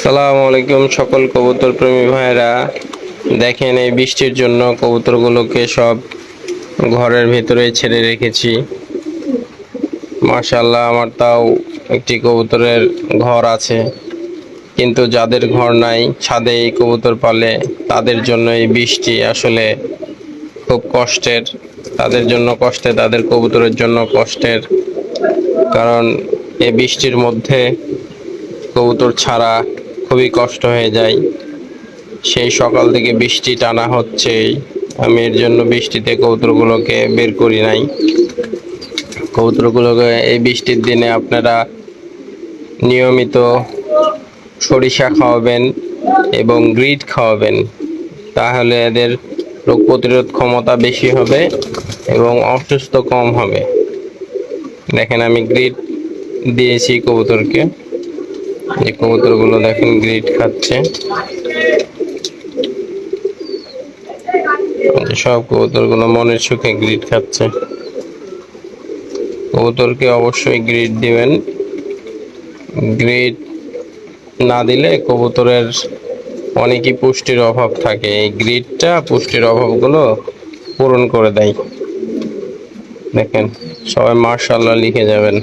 আসসালামু আলাইকুম সকল কবুতর প্রেমী ভাইরা দেখেন এই বৃষ্টির জন্য কবুতরগুলোকে সব ঘরের ভেতরে ছেড়ে রেখেছি। মাশাল্লাহ আমার তাও একটি কবুতরের ঘর আছে। কিন্তু যাদের ঘর নাই, ছাদে এই কবুতর পালে তাদের জন্য এই বৃষ্টি আসলে খুব কষ্টের। তাদের জন্য কষ্টে, তাদের কবুতরের জন্য কষ্টের। কারণ এই বৃষ্টির মধ্যে কবুতর ছাড়া খুবই কষ্ট হয়ে যায়। সেই সকাল থেকে বৃষ্টি টানা হচ্ছেই আমি এর জন্য বৃষ্টিতে কবুতরগুলোকে বের করি নাই। কবুতরগুলোকে এই বৃষ্টির দিনে আপনারা নিয়মিত সরিষা খাওয়াবেন এবং গ্রিড খাওয়াবেন। তাহলে এদের রোগ প্রতিরোধ ক্ষমতা বেশি হবে এবং অসুস্থ কম হবে। দেখেন আমি গ্রিড দিয়েছি কবুতরকে। এই কবুতরগুলো দেখেন গ্রিড খাচ্ছে। সব কবুতরগুলো মনের সুখে গ্রিড খাচ্ছে। কবুতরকে অবশ্যই গ্রিড দিবেন। গ্রিড না দিলে কবুতরের অনেকই পুষ্টির অভাব থাকে। এই গ্রিডটা পুষ্টির অভাবগুলো পূরণ করে দেয়। দেখেন, সবাই মার্শাল্লাহ লিখে যাবেন।